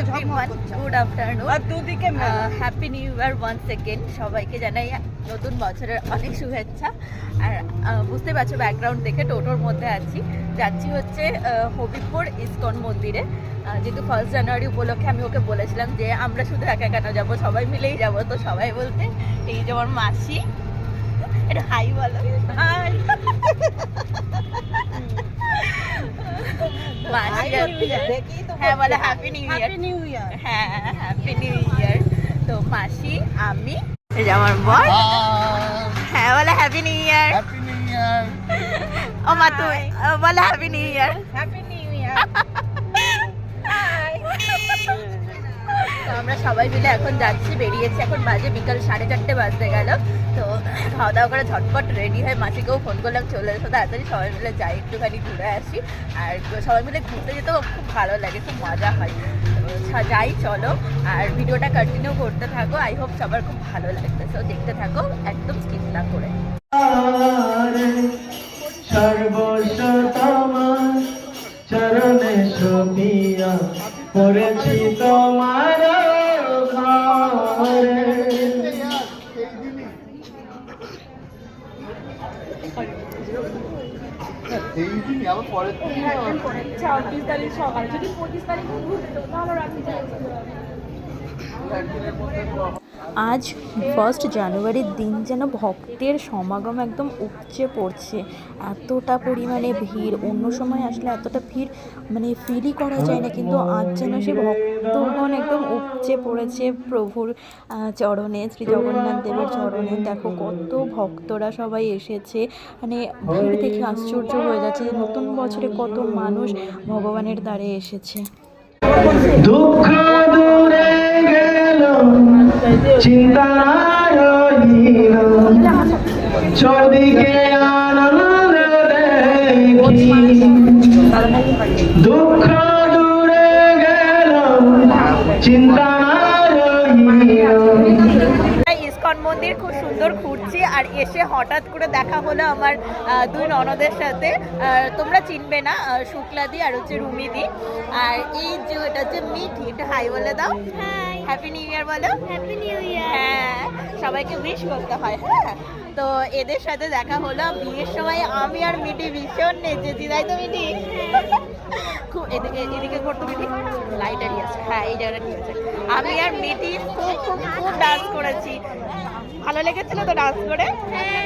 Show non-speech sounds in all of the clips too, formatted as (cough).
Everyone good afternoon happy new year one second সবাইকে জানাই নতুন বছরের অনেক শুভেচ্ছা। আর বুঝতে পারছ ব্যাকগ্রাউন্ড দেখে টোটোর মধ্যে আছি। যাচ্ছি হচ্ছে হবিবপুর ইসকন মন্দিরে। যেহেতু ফার্স্ট জানুয়ারি উপলক্ষে আমি ওকে বলেছিলাম যে আমরা শুধু একা একা না যাব সবাই মিলেই যাব। তো সবাই বলতে এই যে আমার মাসি। এটা হাই বলো। (laughs) হ্যাঁ বলে happy new year happy new year হ্যাঁ হ্যাপি নিউ ইয়ার তো মাসি আমি এই যে আমার বর। হ্যাঁ বলে happy new year happy new year ও মা তুই ও, বলে happy new year happy new year আমরা সবাই মিলে এখন যাচ্ছি, বেরিয়েছি। এখন বাজে বিকাল সাড়ে চারটে বাজতে গেল। তো খাওয়া দাওয়া করে ঝটপট রেডি হয়ে মাসিকেও ফোন করলাম, চলে এসো তাড়াতাড়ি, সবাই মিলে যাই, একটুখানি ঘুরে আসি। আর সবাই মিলে ঘুরতে যেতেও খুব ভালো লাগে, খুব মজা হয়। যাই, চলো। আর ভিডিওটা কন্টিনিউ করতে থাকো আই হোপ সবার খুব ভালো লাগবে। তো দেখতে থাকো, একদম স্কিপ না করে। চরণে তোমার আবার পরের দিন তারিখ সকাল। যদি পঁচিশ তারিখ ঘুরতো তাহলে রাখতে তো- আজ ফার্স্ট জানুয়ারির দিন যেন ভক্তের সমাগম একদম উপচে পড়ছে। এতটা পরিমাণে ভিড়, অন্য সময় আসলে এতটা ভিড় মানে ফিলই করা যায় না, কিন্তু আজ যেন সে ভক্তগণ একদম উপচে পড়েছে প্রভুর চরণে, শ্রী জগন্নাথ দেবের চরণে। দেখো কত ভক্তরা সবাই এসেছে। মানে ভিড় দেখে আশ্চর্য হয়ে যাচ্ছে নতুন বছরে কত মানুষ ভগবানের দ্বারে এসেছে। দুঃখ দূরে চিন্তা চদিকে আনন্দ দেখি দূরে গেল চিন্তা মন্দির খুব সুন্দর ঘুরছি আর এসে হঠাৎ করে দেখা হলো আমার দুই ননদের সাথে। তোমরা চিনবে না শুক্লাদি আর হচ্ছে রুমিদি। আর এই যে, এটা হচ্ছে মিঠি এটা হাই বলে দাও। হ্যাপি নিউ ইয়ার বলো। হ্যাপি নিউ ইয়ার হ্যাঁ সবাইকে উইশ করতে হয় হ্যাঁ। তো এদের সাথে দেখা হলো বিয়ের সময় আমি আর মিটি ভীষণ নেচেছি দিদাই তো মিটি? খুব এদিকে এদিকে করতো মিটি? লাইটারি আছে হ্যাঁ এই জায়গাটা আমি আর মিটি খুব খুব খুব ডান্স করেছি। ভালো লেগেছিল তো ডান্স করে? হ্যাঁ।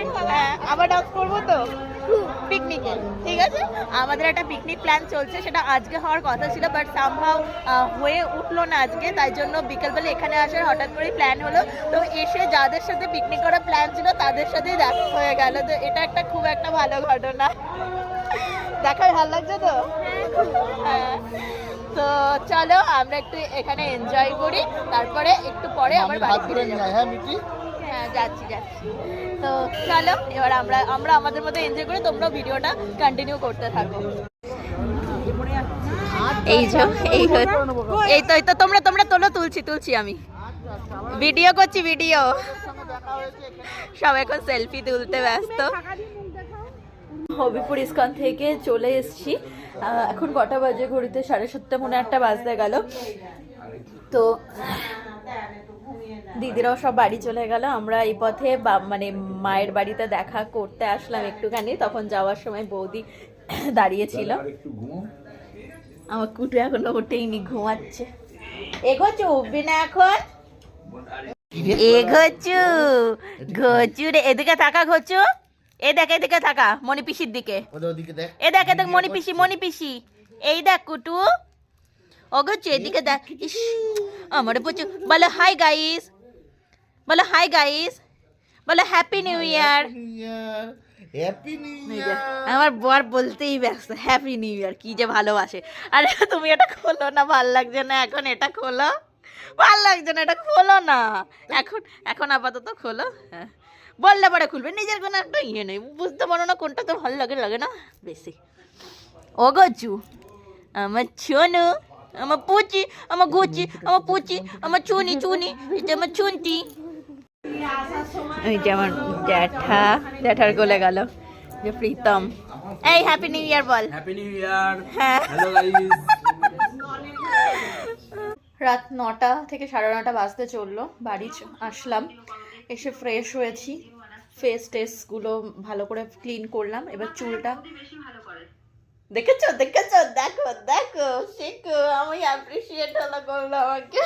আবার ডান্স করব তো? পিকনিকে ঠিক আছে? আমাদের একটা পিকনিক প্ল্যান চলছে সেটা আজকে হওয়ার কথা ছিল বাট সামহাও হয়ে উঠল না আজকে তাই জন্য বিকেলবেলা এখানে আসার হঠাৎ করেই প্ল্যান হলো। তো এসে যাদের সাথে পিকনিক করার প্ল্যান ছিল তাদের সাথেই দেখা হয়ে গেল। তো এটা একটা খুব একটা ভালো ঘটনা। দেখার ভালো লাগছে তো? হ্যাঁ। তো চলো আমরা একটু এখানে এনজয় করি তারপরে একটু পরে আমার আমি বাড়ি ফিরে যাব। হ্যাঁ মিটি হ্যাঁ যাচ্ছি যাচ্ছি। তো চলো এবার আমরা আমরা আমাদের মধ্যে এনজয় করি তোমরাও ভিডিওটা কন্টিনিউ করতে থাকো। এই যে এই এই তো এই তো তোমরা তোমরা তোলো তুলছি তুলছি আমি। ভিডিও করছি ভিডিও। সব এখন সেলফি তুলতে ব্যস্ত। হবিপুর ইস্কন থেকে চলে এসছি। এখন কটা বাজে ঘড়িতে? সাড়ে সাতটা মনে একটা বাজতে গেল। তো দিদিরাও সব বাড়ি চলে গেল। আমরা এই পথে বা- মানে মায়ের বাড়িতে দেখা করতে আসলাম একটুখানি। তখন যাওয়ার সময় বৌদি (coughs) দাঁড়িয়েছিল। আমার কুটু এখনও ওঠেইনি ঘুমাচ্ছে। এগোচ্ছ উঠবি না এখন। এগোচ্ছু ঘোচু রে। এদিকে থাকা ঘোচু। এ দেখ এদিকে থাকা মণি পিসির দিকে। ওদের ওদিকে দেখ। এ দেখ এ দেখ মণি পিসি মণি পিসি এই দেখ কুটু। অগোচ্ছু এদিকে দেখ ইস আমার প্রচুর বলো হাই গাইস বলো হাই গাইস বলো happy new year new year happy new year আমার বর বলতেই ব্যস্ত হ্যাপি নিউ ইয়ার কি যে ভালোবাসে। আরে তুমি এটা খোলো না ভালো লাগছে না এখন এটা খোলো। ভালো লাগছে না এটা খোলো না। এখন এখন আপাতত খোলো হ্যাঁ। বললে পরে খুলবে নিজের কোনো একটা ইয়ে নেই। বুঝতে পারো না কোনটা তো ভালো লাগে লাগে না? বেশি। ও গজু আমার ছোনু। আমার পুচি আমার গুচি আমার পুচি আমার চুনি চুনি এটা আমার চুনটি ওই যে আমার জ্যাঠা জ্যাঠার কোলে গেল যে প্রীতম। এই হ্যাপি নিউ ইয়ার বল। হ্যাপি নিউ ইয়ার হ্যাঁ। রাত নটা থেকে সাড়ে নটা বাজতে চলল বাড়ি আসলাম এসে ফ্রেশ হয়েছি। ফেস টেস্টগুলো ভালো করে ক্লিন করলাম এবার চুলটা দেখেছ দেখেছ? দেখো দেখো শেখো আমি অ্যাপ্রিসিয়েট হলো করল আমাকে।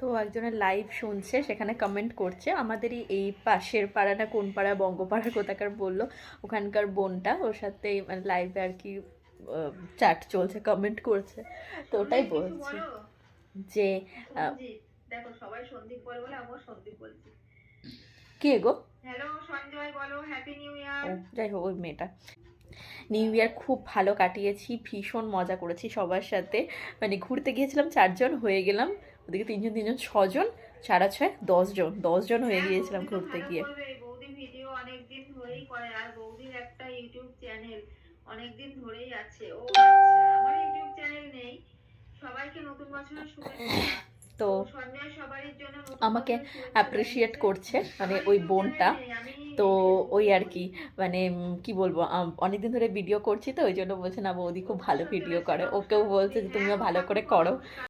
তো একজনের লাইভ শুনছে সেখানে কমেন্ট করছে আমাদেরই এই পাশের পাড়াটা কোন পাড়া বঙ্গপাড়া কোথাকার বলল ওখানকার বোনটা ওর সাথে মানে লাইভে আর কি চ্যাট চলছে কমেন্ট করছে। তো ওটাই বলছি যে দেখো সবাই সন্দীপ বলে সন্দীপ বলছি। কে গো? হ্যালো সঞ্জয় বলো হ্যাপি নিউ ইয়ার যাই হোক ওই মেয়েটা। নিউ ইয়ার খুব ভালো কাটিয়েছি ভীষণ মজা করেছি সবার সাথে। মানে ঘুরতে গিয়েছিলাম চারজন হয়ে গেলাম ওদিকে তিনজন তিনজন ছজন চারা ছয় দশজন দশজন হয়ে গিয়েছিলাম ঘুরতে গিয়ে। অনেকদিন ধরেই করে আর বৌদির একটা ইউটিউব চ্যানেল অনেকদিন ধরেই আছে। ও আচ্ছা আমার ইউটিউব চ্যানেল নেই। সবাইকে নতুন বছরের শুভেচ্ছা। তো আমাকে অ্যাপ্রিসিয়েট করছে মানে ওই বোনটা। তো ওই আর কি মানে কি বলব অনেকদিন ধরে ভিডিও করছি তো ওই জন্য বলছে না বৌদি খুব ভালো ভিডিও করে। ওকেও বলছে যে তুমিও ভালো করে করো।